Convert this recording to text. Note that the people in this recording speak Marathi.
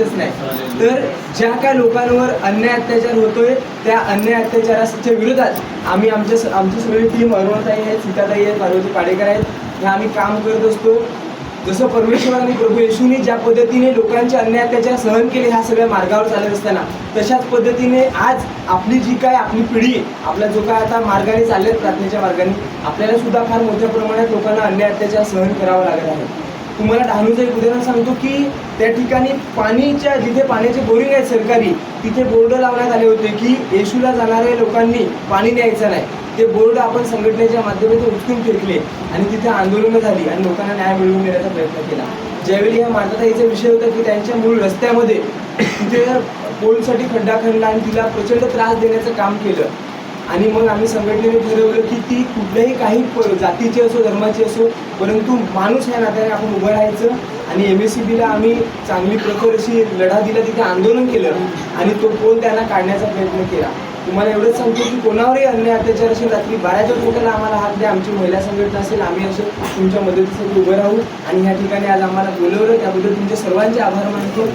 माहीतच नाही. तर ज्या काय लोकांवर अन्याय अत्याचार होतोय त्या अन्याय अत्याचाराच्या विरोधात आम्ही आमच्या आमची सगळी टीम अरुणताई आहेत सीताताई आहेत पार्वती पाडेकर आहेत ह्या आम्ही काम करत असतो. जसं परमेश्वर आणि प्रभू येशूने ज्या पद्धतीने लोकांचे अन्याय अत्याचार सहन केले ह्या सगळ्या मार्गावर चालत असताना तशाच पद्धतीने आज आपली जी काय आपली पिढी आपला जो काय आता मार्गाने चाललेत प्रार्थनेच्या मार्गाने आपल्याला सुद्धा फार मोठ्या प्रमाणात लोकांना अन्याय अत्याचार सहन करावा लागत आहे. तुम्हाला डहाणूचं एक उदाहरण सांगतो की त्या ठिकाणी पाणीच्या जिथे पाण्याचे बोरिंग आहेत सरकारी तिथे बोर्ड लावण्यात आले होते की येशूला जाणाऱ्या लोकांनी पाणी न्यायचं नाही. ते बोर्ड आपण संघटनेच्या माध्यमातून उचलून फेकले आणि तिथे आंदोलनं झाली आणि लोकांना न्याय मिळवून देण्याचा प्रयत्न केला. ज्यावेळी या माताताईचा विषय होता की त्यांच्या मूळ रस्त्यामध्ये तिथे पोलसाठी खड्डा खणला आणि तिला प्रचंड त्रास देण्याचं काम केलं. आणि मग आम्ही संघटनेने ठरवलं की ती कुठल्याही काही प- जातीची असो धर्माची असो परंतु माणूस ह्या नात्याने आपण उभं राहायचं आणि एम एस सी बीला आम्ही चांगली प्रखर अशी लढा दिला तिथे आंदोलन केलं आणि तो पोल त्यांना काढण्याचा प्रयत्न केला. तुम्हाला एवढंच सांगतो की कोणावरही अन्याय अत्याचार असेल रात्री बाराच्या पोटाला आम्हाला हात द्या आमची महिला संघटना असेल आम्ही असे तुमच्या मदतीसाठी उभं राहू आणि ह्या ठिकाणी आज आम्हाला बोलवलं. त्याबद्दल तुमचे सर्वांचे आभार मानतो.